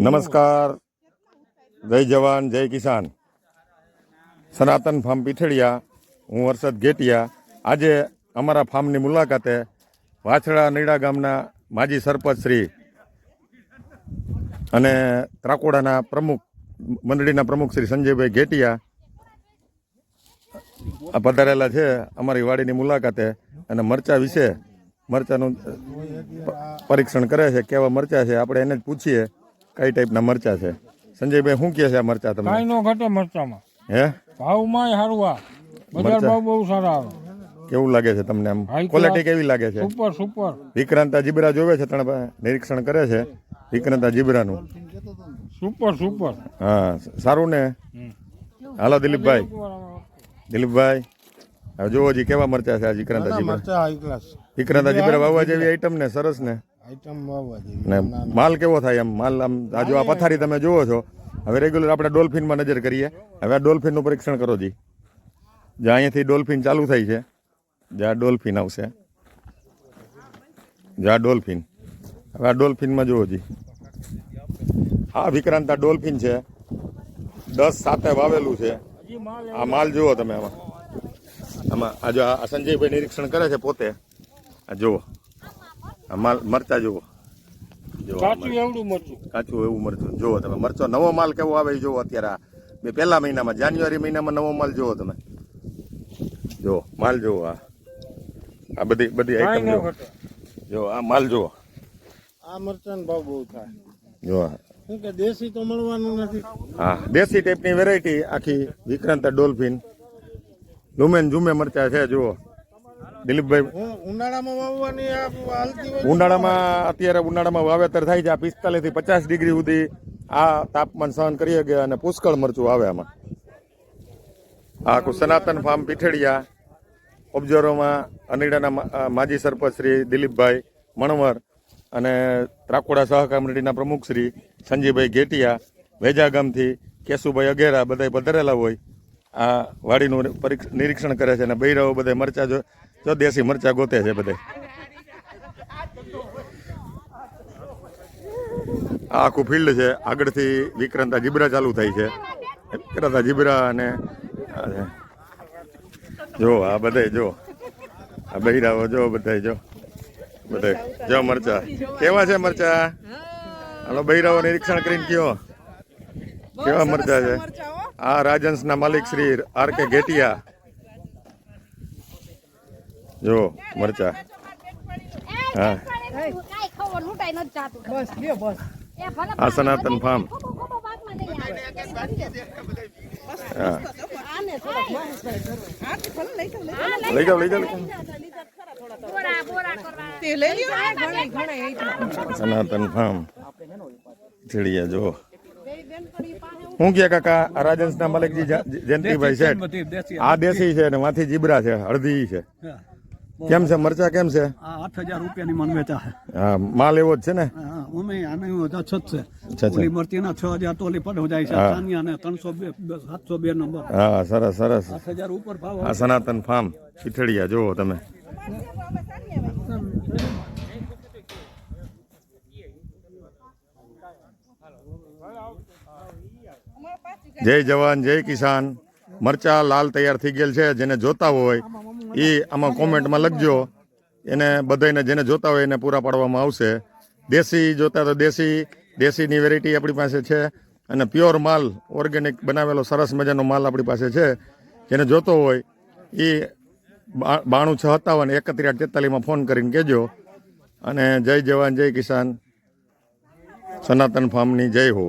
નમસ્કાર. જય જવાન, જય કિસાન. સનાતન ફાર્મ પીઠળિયા હું વરસદ ઘેટિયા આજે અમારા ફાર્મની મુલાકાતે વાછડા નીડા ગામના માજી સરપંચ શ્રી અને ત્રાકોડાના પ્રમુખ, મંડળીના પ્રમુખ શ્રી સંજયભાઈ ઘેટિયા પધારેલા છે અમારી વાડીની મુલાકાતે અને મરચા વિશે, મરચાનું પરીક્ષણ કરે છે, કેવા મરચા છે, આપણે એને જ પૂછીએ. કઈ ટાઈપના મરચા છે? સંજયભાઈ શું કહે છે આ મરચા તમે કાંઈ નો ઘટે મરચામાં. હે? ભાવમાં સારું આ બજાર ભાવ બહુ સારા આવે. કેવું લાગે છે તમને આમ? ક્વોલિટી કેવી લાગે છે? Super super. વિક્રાંતા જીબરા જોવે છે તણ નિરીક્ષણ કરે છે વિક્રાંતા જીબરાનું. Super super. હા સારું ને? હાલો દિલીપભાઈ. દિલીપભાઈ હવે જોવો જી કેવા મરચા છે આ વિક્રાંતા જીબરા. મરચા હાઈ ક્લાસ વિક્રાંતા જીબરા વાવવા જેવી આઈટમ ને સરસ ને? આઈટમ વાવવા જોઈએ ને માલ કેવો થાય એમ? માલ આમ આ જો આ પથારી તમે જુઓ છો. હવે રેગ્યુલર આપણે ડોલ્ફિનમાં નજર કરીએ. હવે આ ડોલ્ફિનનું પરીક્ષણ કરો જી. જ્યાં અહીંયાથી ડોલ્ફિન ચાલુ થાય છે જ્યાં ડોલ્ફિન આવશે. જ્યાં ડોલ્ફિન. હવે આ ડોલ્ફિનમાં જુઓ જી. આ વિક્રાંતા ડોલ્ફિન છે. દસ સાતે વાવેલું છે. આ માલ જુઓ તમે આમાં. આમાં આ જો આ સંજયભાઈ નિરીક્ષણ કરે છે પોતે. આ જુઓ. આ માલ મરચા જુઓ. કાચું એવડું મરચું. કાચું એવું મરચું. જુઓ તમે મરચો નવો માલ કેવો આવે એ જુઓ અત્યારે આ. બે પહેલા મહિનામાં જાન્યુઆરી મહિનામાં નવો માલ જુઓ તમે. જુઓ માલ જુઓ આ. આ બધી બધી આઈટમ જુઓ. ઘટે. આ માલ જુઓ. આ મરચાં ભાવ બહુ થાય. જુઓ શું કે દેશી તો મળવાનું નથી? હા દેશી ટાઈપની વેરાયટી આખી વિક્રાંત ડોલ્ફિન. લુમેન ઝુમે મરચા છે જુઓ. દિલીપભાઈ ઉનાળામાં વાવવાની અત્યારે ઉનાળામાં વાવેતર થાય છે આ પિસ્તાલીસથી પચાસ ડિગ્રી સુધી આ તાપમાન સહન કરી શકે અને પુષ્કળ મરચું આવે આમાં. આખું સનાતન ફાર્મ પીઠડિયા ઓબ્ઝર્વમાં અનીડાના માજી સરપંચ શ્રી દિલીપભાઈ મણવર અને ત્રાકોડા સહકાર મંડળીના પ્રમુખ શ્રી સંજીભાઈ ઘેટિયા વેજા ગામથી કેશુભાઈ અઘેરા બધા પધરેલા હોય. આ વાડીનું નિરીક્ષણ કરે છે અને બૈરાઓ બધા મરચા જો દેશી મરચા ગોતે છે બધે. આખું ફિલ્ડ છે. આગળથી વિક્રાંતા જીબ્રા ચાલુ થાય છે. વિક્રાંતા જીબ્રા અને જો, આ બધે જો. આ બૈરાઓ જો, બધા જો. બધે. જો મરચા. કેવા છે મરચા? હાલો બૈરાઓ નિરીક્ષણ કરીને કયો. કેવા મરચા છે? આ રાજહંસના માલિક શ્રી આર કે ગેટિયા જો મરચા. હા. આ સનાતન ફાર્મ. હા. લઈ જાઓ લઈ જાઓ. સનાતન ફાર્મ. ચીડિયા જો. હું કે કાકા? આ ના મલિકજી જયંતિભાઈ શેઠ. આ દેશી છે ને માથી જીબરા છે હળદી છે. કેમ છે? મરચા કેમ છે? આ આઠ હજાર રૂપિયાની મન વેચા છે. હા માલ એવો જ છે ને? હા, અમે આને બધા છ. છે. ઓલી મરચીના છ હજાર તો ઓલી પડો જાય છે. સાનિયા ને ત્રણસો બે સાતસો બે નંબર. હા સરસ સરસ. આઠ હજાર ઉપર ભાવ આ સનાતન ફાર્મ પીઠળિયા જુઓ તમે. જય જવાન જય કિસાન. મરચા લાલ તૈયાર થઈ ગયેલ છે જેને જોતા હોય એ આમાં કોમેન્ટમાં લખજો. એને બધાને જેને જોતા હોય એને પૂરા પાડવામાં આવશે. દેશી જોતા તો દેશી દેશીની વેરાયટી આપણી પાસે છે અને પ્યોર માલ ઓર્ગેનિક બનાવેલો સરસ મજાનો માલ આપણી પાસે છે. જેને જોતો હોય એ બાણું છ સત્તાવન એકત્રીસ આઠ તેતાલીસમાં ફોન કરીને કહેજો. અને જય જવાન જય કિસાન. સનાતન ફાર્મની જય હો.